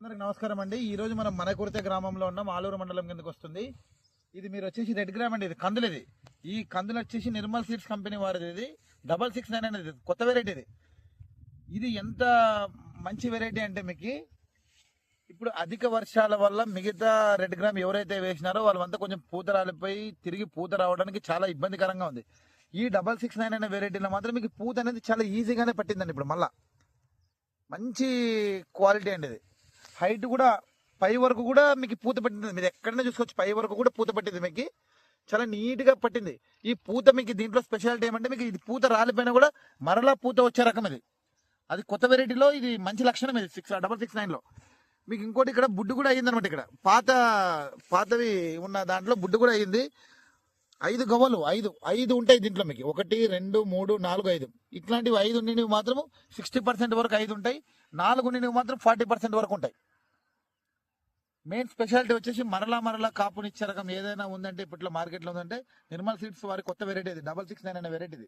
అందరికి నమస్కారం అండి. ఈ రోజు మనం మనకుర్తే గ్రామంలో ఉన్నాం. ఆలూరు మండలం కిందకి వస్తుంది. ఇది మీరు వచ్చేసి రెడ్ గ్రామ్ అండి ఇది కందులు ఇది. ఈ కందులు వచ్చేసి నిర్మల్ సీడ్స్ కంపెనీ వారిది ఇది. డబల్ సిక్స్ నైన్ అనేది కొత్త వెరైటీ ఇది. ఇది ఎంత మంచి వెరైటీ అంటే మీకు ఇప్పుడు అధిక వర్షాల వల్ల మిగతా రెడ్ గ్రామ్ ఎవరైతే వేసినారో వాళ్ళంతా కొంచెం పూత రాలిపోయి తిరిగి పూత రావడానికి చాలా ఇబ్బందికరంగా ఉంది. ఈ డబల్ సిక్స్ నైన్ అనే వెరైటీలో మాత్రం మీకు పూత అనేది చాలా ఈజీగానే పట్టిందండి ఇప్పుడు మళ్ళా. మంచి క్వాలిటీ అండి ఇది. హైట్ కూడా పై వరకు కూడా మీకు పూత పట్టింది. మీరు ఎక్కడైనా చూసుకోవచ్చు పై వరకు కూడా పూత పట్టింది మీకు. చాలా నీట్గా పట్టింది. ఈ పూత మీకు దీంట్లో స్పెషాలిటీ ఏమంటే మీకు ఇది పూత రాలిపోయినా కూడా మరలా పూత వచ్చే రకం ఇది. అది కొత్త వెరైటీలో ఇది మంచి లక్షణం ఇది. సిక్స్ డబల్ సిక్స్ నైన్లో. మీకు ఇంకోటి ఇక్కడ బుడ్డు కూడా అయ్యింది అనమాట ఇక్కడ. పాత పాతవి ఉన్న దాంట్లో బుడ్డు కూడా అయ్యింది. ఐదు గవ్వలు ఐదు ఐదు ఉంటాయి దీంట్లో మీకు. ఒకటి రెండు మూడు నాలుగు ఐదు. ఇట్లాంటివి ఐదు ఉండినవి మాత్రం సిక్స్టీ పర్సెంట్ వరకు ఐదు ఉంటాయి. నాలుగు ఉండినవి మాత్రం ఫార్టీ పర్సెంట్ వరకు ఉంటాయి. మెయిన్ స్పెషాలిటీ వచ్చేసి మరలా మరలా కాపునిచ్చే రకం ఏదైనా ఉందంటే ఇప్పట్లో మార్కెట్లో ఉందంటే నిర్మల్ సీడ్స్ వారి కొత్త వెరైటీ ఇది డబల్ సిక్స్ నైన్ అనే వెరైటీ